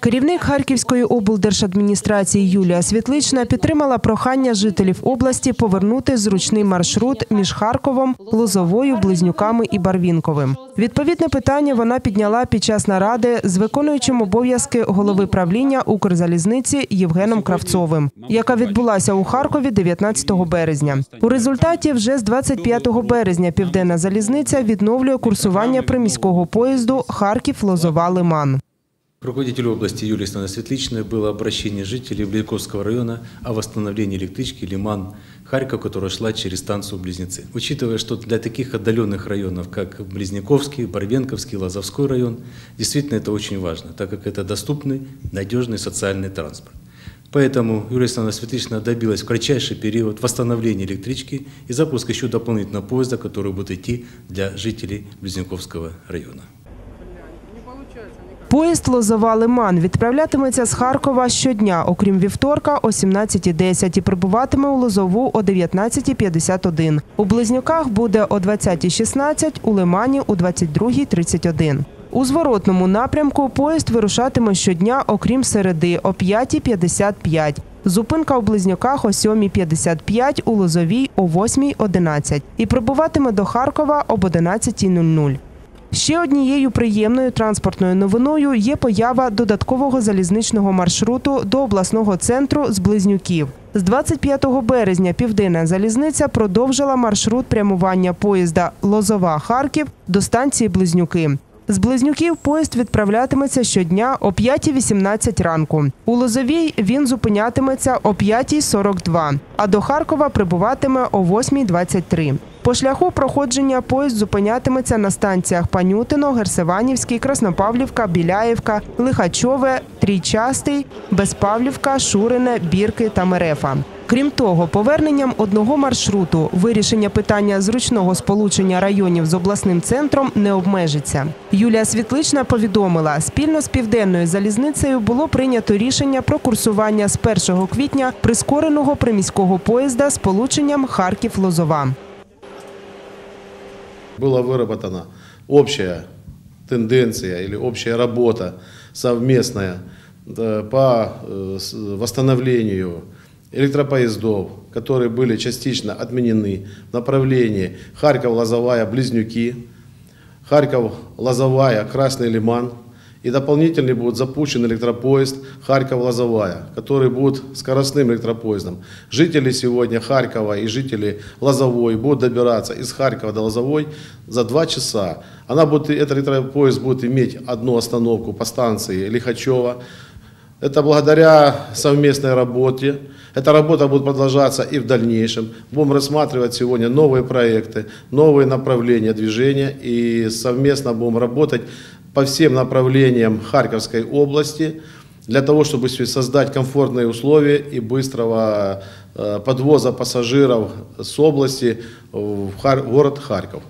Керівник Харківської облдержадміністрації Юлія Світлична підтримала прохання жителів області повернути зручний маршрут між Харковом, Лозовою, Близнюками і Барвінковим. Відповідне питання вона підняла під час наради з виконуючим обов'язки голови правління Укрзалізниці Євгеном Кравцовим, яка відбулася у Харкові 19 березня. У результаті вже з 25 березня Південна залізниця відновлює курсування приміського поїзду Харків-Лозова-Лиман. Руководителю области Юлии Станой Светличной было обращение жителей Бликовского района о восстановлении электрички Лиман-Харьков, которая шла через станцию Близнецы. Учитывая, что для таких отдаленных районов, как Близняковский, Барвенковский, Лазовской район, действительно это очень важно, так как это доступный, надежный социальный транспорт. Поэтому Юлия Становна Светлична добилась в кратчайший период восстановления электрички и запуска еще дополнительного поезда, который будет идти для жителей Близняковского района. Поїзд Лозова Лиман відправлятиметься з Харкова щодня, окрім вівторка о 17.10 і прибуватиме у Лозову о 19.51. У Близнюках буде о 20.16, у Лимані о 22.31. У зворотному напрямку поїзд вирушатиме щодня, окрім середи, о 5.55. Зупинка у Близнюках о 7.55, у Лозовій о 8.11 і прибуватиме до Харкова об 11.00. Ще однією приємною транспортною новиною є поява додаткового залізничного маршруту до обласного центру з Близнюків. З 25 березня Південна залізниця продовжила маршрут прямування поїзда Лозова-Харків до станції Близнюки. З Близнюків поїзд відправлятиметься щодня о 5.18 ранку. У Лозовій він зупинятиметься о 5.42, а до Харкова прибуватиме о 8.23. По шляху проходження поїзд зупинятиметься на станціях Панютино, Герсеванівський, Краснопавлівка, Біляєвка, Лихачове, Трійчастий, Безпавлівка, Шурине, Бірки та Мерефа. Крім того, поверненням одного маршруту вирішення питання зручного сполучення районів з обласним центром не обмежиться. Юлія Світлична повідомила, спільно з південною залізницею було прийнято рішення про курсування з 1 квітня прискореного приміського поїзда з полученням Харків-Лозова. Была выработана общая тенденция или общая работа совместная по э, восстановлению электропоездов, которые были частично отменены в направлении Харьков-Лозовая, Близнюки, Харьков-Лозовая, Красный Лиман. И дополнительный будет запущен электропоезд Харьков-Лозовая, который будет скоростным электропоездом. Жители сегодня Харькова и жители Лозовой будут добираться из Харькова до Лозовой за два часа. Она будет, этот электропоезд будет иметь одну остановку по станции Лихачева. Это благодаря совместной работе. Эта работа будет продолжаться и в дальнейшем. Будем рассматривать сегодня новые проекты, новые направления движения и совместно будем работать по всем направлениям Харьковской области для того, чтобы создать комфортные условия и быстрого э, подвоза пассажиров с области в город Харьков.